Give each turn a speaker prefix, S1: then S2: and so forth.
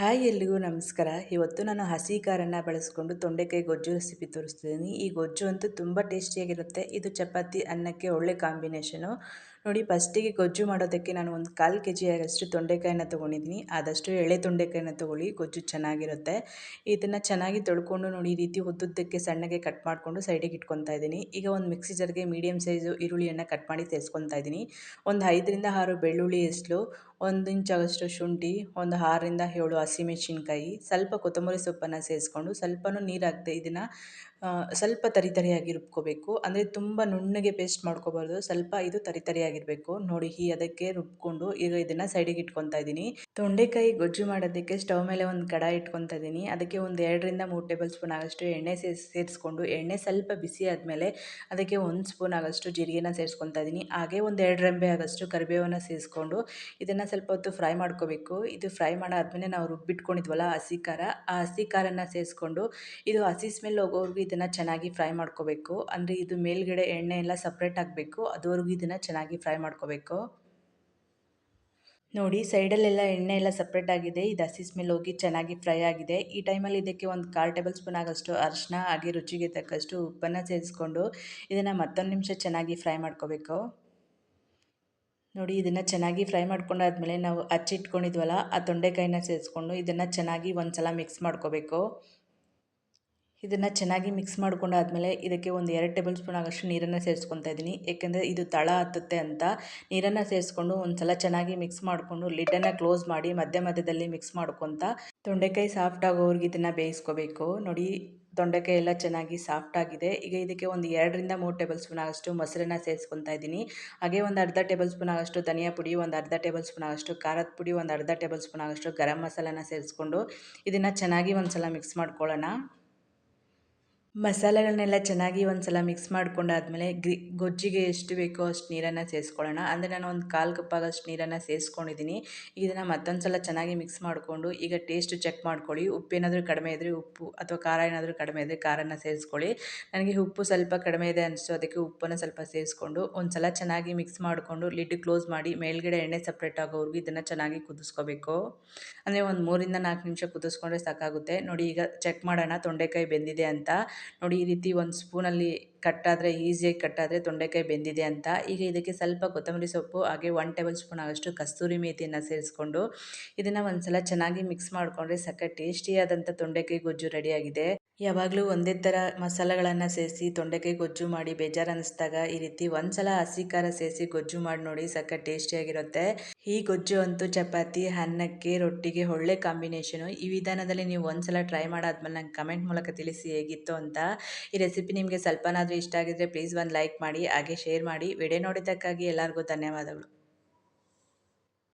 S1: Hi ಎಲ್ರಿಗೂ ನಮಸ್ಕಾರ. ಇವತ್ತು ನಾನು ಹಸಿ ಖಾರನ್ನು ಬಳಸ್ಕೊಂಡು ತೊಂಡೆಕಾಯಿ ಗೊಜ್ಜು ರೆಸಿಪಿ ತೋರಿಸ್ತಿದ್ದೀನಿ. ಈ ಗೊಜ್ಜು ಅಂತೂ ತುಂಬ ಟೇಸ್ಟಿಯಾಗಿರುತ್ತೆ ಇದು ಚಪಾತಿ, ಅನ್ನಕ್ಕೆ ಒಳ್ಳೆ ಕಾಂಬಿನೇಷನು ನೋಡಿ, ಫಸ್ಟಿಗೆ ಗೊಜ್ಜು ಮಾಡೋದಕ್ಕೆ ನಾನು ಒಂದು ಕಾಲು ಕೆ ಜಿ ಆಗಷ್ಟು ತೊಂಡೆಕಾಯಿನ ತೊಗೊಂಡಿದ್ದೀನಿ. ಆದಷ್ಟು ಎಳೆ ತೊಂಡೆಕಾಯಿನ ತೊಗೊಳ್ಳಿ, ಗೊಜ್ಜು ಚೆನ್ನಾಗಿರುತ್ತೆ. ಇದನ್ನು ಚೆನ್ನಾಗಿ ತೊಳ್ಕೊಂಡು ನೋಡಿ, ಈ ರೀತಿ ಉದ್ದುದ್ದಕ್ಕೆ ಸಣ್ಣಗೆ ಕಟ್ ಮಾಡಿಕೊಂಡು ಸೈಡಿಗೆ ಇಟ್ಕೊತಾ ಇದ್ದೀನಿ. ಈಗ ಒಂದು ಮಿಕ್ಸಿ ಜರ್ಗೆ ಮೀಡಿಯಮ್ ಸೈಜು ಈರುಳ್ಳಿಯನ್ನು ಕಟ್ ಮಾಡಿ ಸೇರಿಸ್ಕೊತಾ ಇದ್ದೀನಿ. ಒಂದು ಐದರಿಂದ ಆರು ಬೆಳ್ಳುಳ್ಳಿ ಎಸ್ಲು ಒಂದು ಇಂಚಾಗಷ್ಟು ಶುಂಠಿ, ಒಂದು ಆರರಿಂದ ಏಳು ಹಸಿಮೆಣಸಿನ್ಕಾಯಿ, ಸ್ವಲ್ಪ ಕೊತ್ತಂಬರಿ ಸೊಪ್ಪನ್ನು ಸೇರಿಸ್ಕೊಂಡು ಸ್ವಲ್ಪನೂ ನೀರು ಇದನ್ನು ಸ್ವಲ್ಪ ತರಿತರಿಯಾಗಿ ರುಬ್ಕೋಬೇಕು. ಅಂದರೆ ತುಂಬ ನುಣ್ಣಗೆ ಪೇಸ್ಟ್ ಮಾಡ್ಕೋಬಾರ್ದು. ಸ್ವಲ್ಪ ಇದು ತರಿ ತರಿಯಾಗಿರಬೇಕು ನೋಡಿ ಈ ಅದಕ್ಕೆ ರುಬ್ಕೊಂಡು ಈಗ ಇದನ್ನು ಸೈಡಿಗೆ ಇಟ್ಕೊತಾ ಇದ್ದೀನಿ. ತೊಂಡೆಕಾಯಿ ಗೊಜ್ಜು ಮಾಡೋದಕ್ಕೆ ಸ್ಟವ್ ಮೇಲೆ ಒಂದು ಕಡಾಯಿ ಇಟ್ಕೊತಾ ಇದ್ದೀನಿ. ಅದಕ್ಕೆ ಒಂದು ಎರಡರಿಂದ ಮೂರು ಟೇಬಲ್ ಸ್ಪೂನ್ ಆಗೋಷ್ಟು ಎಣ್ಣೆ ಸೇರಿಸಿ ಸೇರಿಸ್ಕೊಂಡು ಎಣ್ಣೆ ಸ್ವಲ್ಪ ಬಿಸಿ ಆದಮೇಲೆ ಅದಕ್ಕೆ ಒಂದು ಸ್ಪೂನ್ ಆಗೋಷ್ಟು ಜೀರಿಗೆನ ಸೇರಿಸ್ಕೊತಾ ಇದ್ದೀನಿ. ಹಾಗೆ ಒಂದು ಎರಡು ರೆಂಬೆ ಆಗೋಷ್ಟು ಕರಿಬೇವನ್ನು ಸೇರಿಸ್ಕೊಂಡು ಇದನ್ನು ಸ್ವಲ್ಪ ಹೊತ್ತು ಫ್ರೈ ಮಾಡ್ಕೋಬೇಕು. ಇದು ಫ್ರೈ ಮಾಡಾದ್ಮೇಲೆ ನಾವು ರುಬ್ಬಿಟ್ಕೊಂಡಿದ್ವಲ್ಲ ಹಸಿ ಖಾರ, ಆ ಹಸಿ ಖಾರನ ಸೇರಿಸ್ಕೊಂಡು ಇದು ಹಸಿ ಸ್ಮೆಲ್ ಹೋಗೋವರೆಗೂ ಇದನ್ನು ಚೆನ್ನಾಗಿ ಫ್ರೈ ಮಾಡ್ಕೋಬೇಕು. ಅಂದರೆ ಇದು ಮೇಲ್ಗಡೆ ಎಣ್ಣೆ ಎಲ್ಲ ಸಪ್ರೇಟ್ ಆಗಬೇಕು. ಅದುವರೆಗೂ ಇದನ್ನು ಚೆನ್ನಾಗಿ ಫ್ರೈ ಮಾಡ್ಕೋಬೇಕು. ನೋಡಿ, ಸೈಡಲ್ಲೆಲ್ಲ ಎಣ್ಣೆ ಎಲ್ಲ ಸಪ್ರೇಟ್ ಆಗಿದೆ. ಇದು ಹಸಿ ಸ್ಮೆಲ್ ಹೋಗಿ ಚೆನ್ನಾಗಿ ಫ್ರೈ ಆಗಿದೆ. ಈ ಟೈಮಲ್ಲಿ ಇದಕ್ಕೆ ಒಂದು ಕಾಲು ಟೇಬಲ್ ಸ್ಪೂನ್ ಆಗೋಷ್ಟು ಅರಿಶಿನ ಹಾಗೆ ರುಚಿಗೆ ತಕ್ಕಷ್ಟು ಉಪ್ಪನ್ನು ಸೇರಿಸ್ಕೊಂಡು ಇದನ್ನು ಮತ್ತೊಂದು ನಿಮಿಷ ಚೆನ್ನಾಗಿ ಫ್ರೈ ಮಾಡ್ಕೋಬೇಕು. ನೋಡಿ, ಇದನ್ನು ಚೆನ್ನಾಗಿ ಫ್ರೈ ಮಾಡ್ಕೊಂಡಾದ್ಮೇಲೆ ನಾವು ಹಚ್ಚಿಟ್ಕೊಂಡಿದ್ವಲ್ಲ ಆ ತೊಂಡೆಕಾಯಿನ ಸೇರಿಸ್ಕೊಂಡು ಇದನ್ನು ಚೆನ್ನಾಗಿ ಒಂದು ಸಲ ಮಿಕ್ಸ್ ಮಾಡ್ಕೋಬೇಕು. ಇದನ್ನು ಚೆನ್ನಾಗಿ ಮಿಕ್ಸ್ ಮಾಡ್ಕೊಂಡಾದಮೇಲೆ ಇದಕ್ಕೆ ಒಂದು ಎರಡು ಟೇಬಲ್ ಸ್ಪೂನ್ ಆಗೋಷ್ಟು ನೀರನ್ನು ಸೇರಿಸ್ಕೊತಾ ಇದ್ದೀನಿ. ಏಕೆಂದರೆ ಇದು ತಳ ಹತ್ತುತ್ತೆ ಅಂತ. ನೀರನ್ನು ಸೇರಿಸ್ಕೊಂಡು ಒಂದು ಸಲ ಚೆನ್ನಾಗಿ ಮಿಕ್ಸ್ ಮಾಡಿಕೊಂಡು ಲಿಡ್ಡನ್ನು ಕ್ಲೋಸ್ ಮಾಡಿ ಮಧ್ಯ ಮಧ್ಯದಲ್ಲಿ ಮಿಕ್ಸ್ ಮಾಡ್ಕೊತ ತೊಂಡೆಕಾಯಿ ಸಾಫ್ಟ್ ಆಗೋವರೆಗೆ ಇದನ್ನು ಬೇಯಿಸ್ಕೋಬೇಕು. ನೋಡಿ, ತೊಂಡೆಕಾಯಿ ಎಲ್ಲ ಚೆನ್ನಾಗಿ ಸಾಫ್ಟ್ ಆಗಿದೆ. ಈಗ ಇದಕ್ಕೆ ಒಂದು ಎರಡರಿಂದ ಮೂರು ಟೇಬಲ್ ಸ್ಪೂನ್ ಆಗೋಷ್ಟು ಮೊಸರನ್ನ ಸೇರಿಸ್ಕೊತಾ ಇದ್ದೀನಿ. ಹಾಗೆ ಒಂದು ಅರ್ಧ ಟೇಬಲ್ ಸ್ಪೂನ್ ಆಗೋಷ್ಟು ಧನಿಯಾ ಪುಡಿ, ಒಂದು ಅರ್ಧ ಟೇಬಲ್ ಸ್ಪೂನ್ ಆಗೋಷ್ಟು ಖಾರದ ಪುಡಿ, ಒಂದು ಅರ್ಧ ಟೇಬಲ್ ಸ್ಪೂನ್ ಆಗೋಷ್ಟು ಗರಂ ಮಸಾಲನ ಸೇರಿಸ್ಕೊಂಡು ಇದನ್ನು ಚೆನ್ನಾಗಿ ಒಂದು ಸಲ ಮಿಕ್ಸ್ ಮಾಡ್ಕೊಳ್ಳೋಣ. ಮಸಾಲೆಗಳನ್ನೆಲ್ಲ ಚೆನ್ನಾಗಿ ಒಂದು ಸಲ ಮಿಕ್ಸ್ ಮಾಡ್ಕೊಂಡಾದ್ಮೇಲೆ ಗ್ರಿ, ಗೊಜ್ಜಿಗೆ ಎಷ್ಟು ಬೇಕೋ ಅಷ್ಟು ನೀರನ್ನು ಸೇರಿಸ್ಕೊಳ್ಳೋಣ ಅಂದರೆ ನಾನು ಒಂದು ಕಾಲು ಕಪ್ ಆಗೋಷ್ಟು ನೀರನ್ನು ಸೇರಿಸ್ಕೊಂಡಿದ್ದೀನಿ ಇದನ್ನು ಮತ್ತೊಂದು ಸಲ ಚೆನ್ನಾಗಿ ಮಿಕ್ಸ್ ಮಾಡಿಕೊಂಡು ಈಗ ಟೇಸ್ಟ್ ಚೆಕ್ ಮಾಡ್ಕೊಳ್ಳಿ. ಉಪ್ಪು ಏನಾದರೂ ಕಡಿಮೆ ಇದ್ದರೆ ಉಪ್ಪು ಅಥವಾ ಖಾರ ಏನಾದರೂ ಕಡಿಮೆ ಇದ್ದರೆ ಖಾರನ ಸೇರಿಸ್ಕೊಳ್ಳಿ ನನಗೆ ಉಪ್ಪು ಸ್ವಲ್ಪ ಕಡಿಮೆ ಇದೆ ಅನಿಸ್ತು, ಅದಕ್ಕೆ ಉಪ್ಪನ್ನು ಸ್ವಲ್ಪ ಸೇರಿಸ್ಕೊಂಡು ಒಂದು ಸಲ ಚೆನ್ನಾಗಿ ಮಿಕ್ಸ್ ಮಾಡಿಕೊಂಡು ಲಿಡ್ ಕ್ಲೋಸ್ ಮಾಡಿ ಮೇಲ್ಗಡೆ ಎಣ್ಣೆ ಸಪ್ರೇಟ್ ಆಗೋವರೆಗೂ ಇದನ್ನು ಚೆನ್ನಾಗಿ ಕುದಿಸ್ಕೋಬೇಕು. ಅಂದರೆ ಒಂದು ಮೂರಿಂದ ನಾಲ್ಕು ನಿಮಿಷ ಕುದಿಸ್ಕೊಂಡ್ರೆ ಸಾಕಾಗುತ್ತೆ. ನೋಡಿ ಈಗ ಚೆಕ್ ಮಾಡೋಣ ತೊಂಡೆಕಾಯಿ ಬೆಂದಿದೆ ಅಂತ. ನೋಡಿ ಈ ರೀತಿ ಒಂದು ಸ್ಪೂನಲ್ಲಿ ಕಟ್ಟಾದರೆ, ಈಸಿಯಾಗಿ ಕಟ್ಟಾದರೆ ತೊಂಡೆಕಾಯಿ ಬೆಂದಿದೆ ಅಂತ. ಈಗ ಇದಕ್ಕೆ ಸ್ವಲ್ಪ ಕೊತ್ತಂಬರಿ ಸೊಪ್ಪು, ಹಾಗೆ ಒನ್ ಟೇಬಲ್ ಸ್ಪೂನ್ ಆಗೋಷ್ಟು ಕಸ್ತೂರಿ ಮೇಥಿಯನ್ನು ಸೇರಿಸ್ಕೊಂಡು ಇದನ್ನು ಒಂದ್ಸಲ ಚೆನ್ನಾಗಿ ಮಿಕ್ಸ್ ಮಾಡಿಕೊಂಡ್ರೆ ಸಕ್ಕ ಟೇಸ್ಟಿಯಾದಂಥ ತೊಂಡೆಕಾಯಿ ಗೊಜ್ಜು ರೆಡಿಯಾಗಿದೆ. ಯಾವಾಗಲೂ ಒಂದೇ ಥರ ಮಸಾಲೆಗಳನ್ನು ಸೇರಿಸಿ ತೊಂಡೆಕಾಯಿ ಗೊಜ್ಜು ಮಾಡಿ ಬೇಜಾರು ಅನ್ನಿಸ್ದಾಗ ಈ ರೀತಿ ಒಂದ್ಸಲ ಹಸಿ ಖಾರ ಸೇರಿಸಿ ಗೊಜ್ಜು ಮಾಡಿ ನೋಡಿ ಸಕ್ಕ ಟೇಸ್ಟಿಯಾಗಿರುತ್ತೆ ಈ ಗೊಜ್ಜು ಅಂತೂ ಚಪಾತಿ, ಅನ್ನಕ್ಕೆ, ರೊಟ್ಟಿಗೆ ಒಳ್ಳೆ ಕಾಂಬಿನೇಷನು ಈ ವಿಧಾನದಲ್ಲಿ ನೀವು ಒಂದ್ಸಲ ಟ್ರೈ ಮಾಡಾದ್ಮೇಲೆ ನಂಗೆ ಕಮೆಂಟ್ ಮೂಲಕ ತಿಳಿಸಿ ಹೇಗಿತ್ತು ಅಂತ. ಈ ರೆಸಿಪಿ ನಿಮಗೆ ಸ್ವಲ್ಪನಾದರೂ ಇಷ್ಟ ಆಗಿದ್ರೆ ಪ್ಲೀಸ್ ಒಂದು ಲೈಕ್ ಮಾಡಿ ಹಾಗೆ ಶೇರ್ ಮಾಡಿ. ವಿಡಿಯೋ ನೋಡಿದ್ದಕ್ಕಾಗಿ ಎಲ್ಲರಿಗೂ ಧನ್ಯವಾದಗಳು.